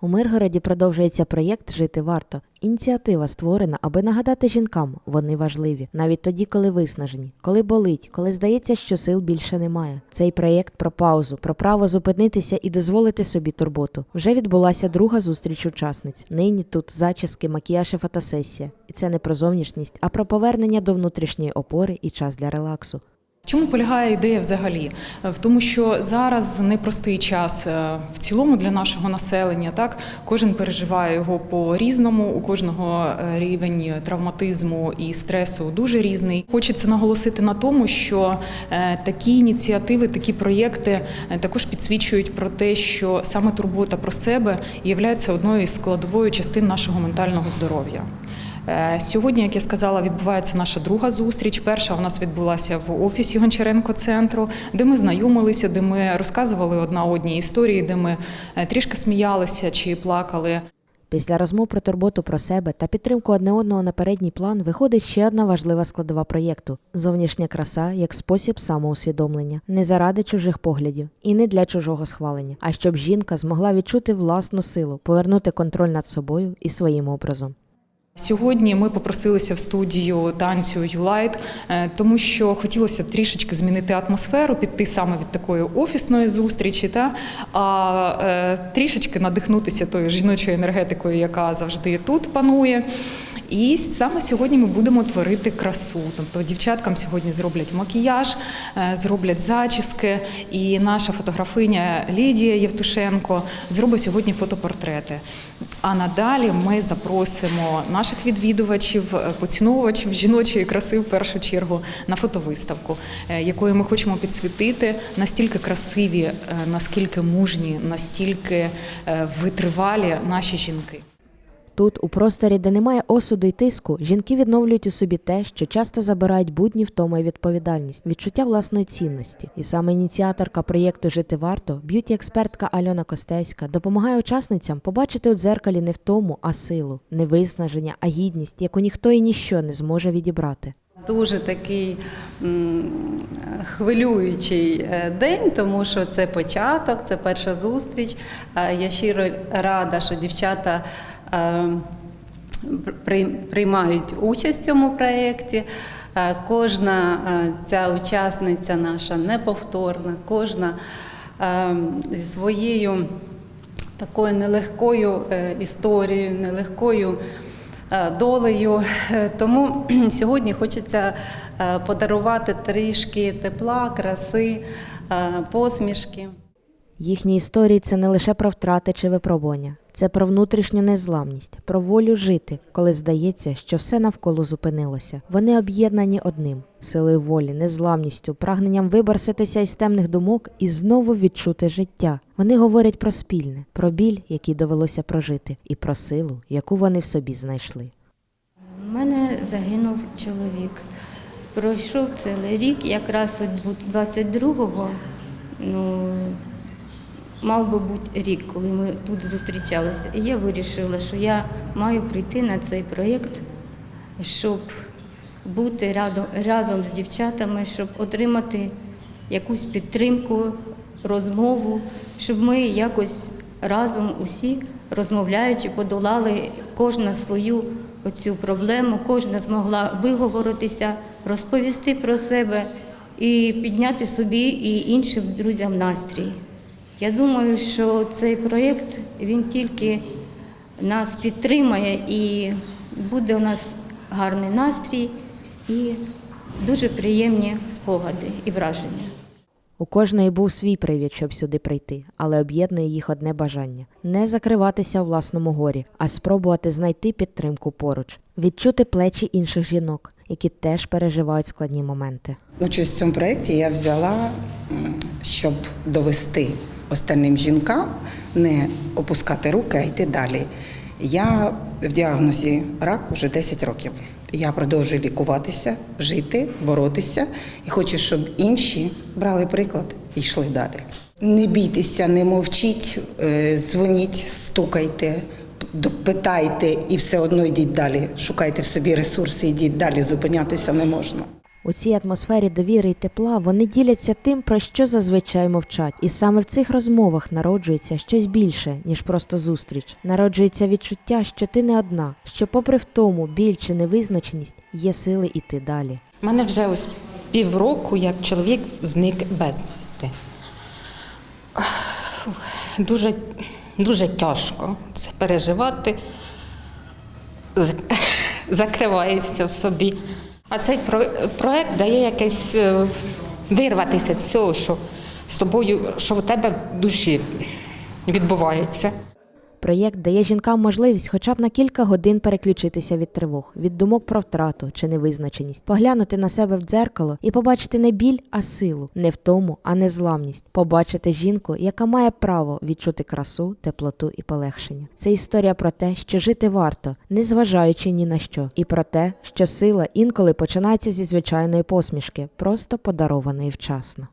У Миргороді продовжується проєкт Жити варто. Ініціатива створена, аби нагадати жінкам, вони важливі, навіть тоді, коли виснажені, коли болить, коли здається, що сил більше немає. Цей проєкт про паузу, про право зупинитися і дозволити собі турботу. Вже відбулася друга зустріч учасниць. Нині тут зачіски, макіяж і фотосесія. І це не про зовнішність, а про повернення до внутрішньої опори і час для релаксу. Чому полягає ідея взагалі? Е, В тому, що зараз непростий час е, в цілому для нашого населення. Так кожен переживає його по різному, у кожного е, рівень травматизму і стресу дуже різний. Хочеться наголосити на тому, що е, такі ініціативи, такі проєкти е, також підсвічують про те, що саме турбота про себе є одною із складовою частин нашого ментального здоров'я. Е, Сьогодні, як я сказала, відбувається наша друга зустріч. Перша у нас відбулася в офісі Гончаренко центру, де ми знайомилися, де ми розказували одна одній історії, де ми е, трішки сміялися чи плакали. Після розмов про турботу про себе та підтримку одне одного на передній план виходить ще одна важлива складова проєкту зовнішня краса як спосіб самоусвідомлення, не заради чужих поглядів і не для чужого схвалення, а щоб жінка змогла відчути власну силу, повернути контроль над собою і своїм образом. Сьогодні ми попросилися в студію танцю Юлайт, е, тому що хотілося трішечки змінити атмосферу, піти саме від такої офісної зустрічі, та а е, трішечки надихнутися тою жіночою енергетикою, яка завжди тут панує. І саме сьогодні ми будемо творити красу. Тобто дівчаткам сьогодні зроблять макіяж, е, зроблять зачіски, і наша фотографиня Лідія Євтушенко зробить сьогодні фотопортрети. А надалі ми запросимо наших відвідувачів, е, поціновувачів жіночої краси в першу чергу на фотовиставку, е, якою ми хочемо підсвітити настільки красиві, наскільки мужні, настільки витривалі наші жінки. Тут, у просторі, де немає осуду й тиску, жінки відновлюють у собі те, що часто забирають будні втома і відповідальність, відчуття власної цінності. І саме ініціаторка проєкту Жити варто, б'юті-експертка Альона Костевська, допомагає учасницям побачити у дзеркалі не втому, а силу, не виснаження, а гідність, яку ніхто і ніщо не зможе відібрати. Дуже такий хвилюючий е, день, тому що це початок, це перша зустріч. Е, Я щиро рада, що дівчата приймають участь в цьому проєкті. Е, Кожна е, ця учасниця наша неповторна, кожна е, зі своєю такою нелегкою е, історією, нелегкою е, долею. Е, Тому сьогодні хочеться е, подарувати трішки тепла, краси, е, посмішки. Їхні історії це не лише про втрати чи випробування, це про внутрішню незламність, про волю жити, коли здається, що все навколо зупинилося. Вони об'єднані одним силою волі, незламністю, прагненням виборситися із темних думок і знову відчути життя. Вони говорять про спільне, про біль, який довелося прожити, і про силу, яку вони в собі знайшли. У мене загинув чоловік. Пройшов цілий рік, якраз от 22-го, ну, мав би бути рік, коли ми тут зустрічалися. І я вирішила, що я маю прийти на цей проєкт, щоб бути разом з дівчатами, щоб отримати якусь підтримку, розмову, щоб ми якось разом усі розмовляючи, подолали кожна свою оцю проблему, кожна змогла виговоритися, розповісти про себе і підняти собі і іншим друзям настрій. Я думаю, що цей проєкт він тільки нас підтримає і буде у нас гарний настрій і дуже приємні спогади і враження. У кожної був свій привід, щоб сюди прийти, але об'єднує їх одне бажання не закриватися у власному горі, а спробувати знайти підтримку поруч, відчути плечі інших жінок, які теж переживають складні моменти. Участь в цьому проєкті я взяла, щоб довести остальним жінкам не опускати руки, а йти далі. Я в діагнозі рак уже 10 років. Я продовжую лікуватися, жити, боротися і хочу, щоб інші брали приклад і йшли далі. Не бійтеся, не мовчіть, е, дзвоніть, стукайте, питайте і все одно йдіть далі. Шукайте в собі ресурси, йдіть далі, зупинятися не можна. У цій атмосфері довіри і тепла вони діляться тим, про що зазвичай мовчать. І саме в цих розмовах народжується щось більше, ніж просто зустріч. Народжується відчуття, що ти не одна, що, попри втому, біль чи невизначеність, є сили іти далі. У мене вже ось півроку, як чоловік зник безвісти. Дуже, дуже тяжко це переживати. Закривається в собі. А цей про- проект дає якесь е, вирватися з цього, що з тобою, що в тебе в душі відбувається. Проєкт дає жінкам можливість хоча б на кілька годин переключитися від тривог, від думок про втрату чи невизначеність, поглянути на себе в дзеркало і побачити не біль, а силу, не втому, а незламність, побачити жінку, яка має право відчути красу, теплоту і полегшення. Це історія про те, що жити варто, незважаючи ні на що, і про те, що сила інколи починається зі звичайної посмішки, просто подарованої вчасно.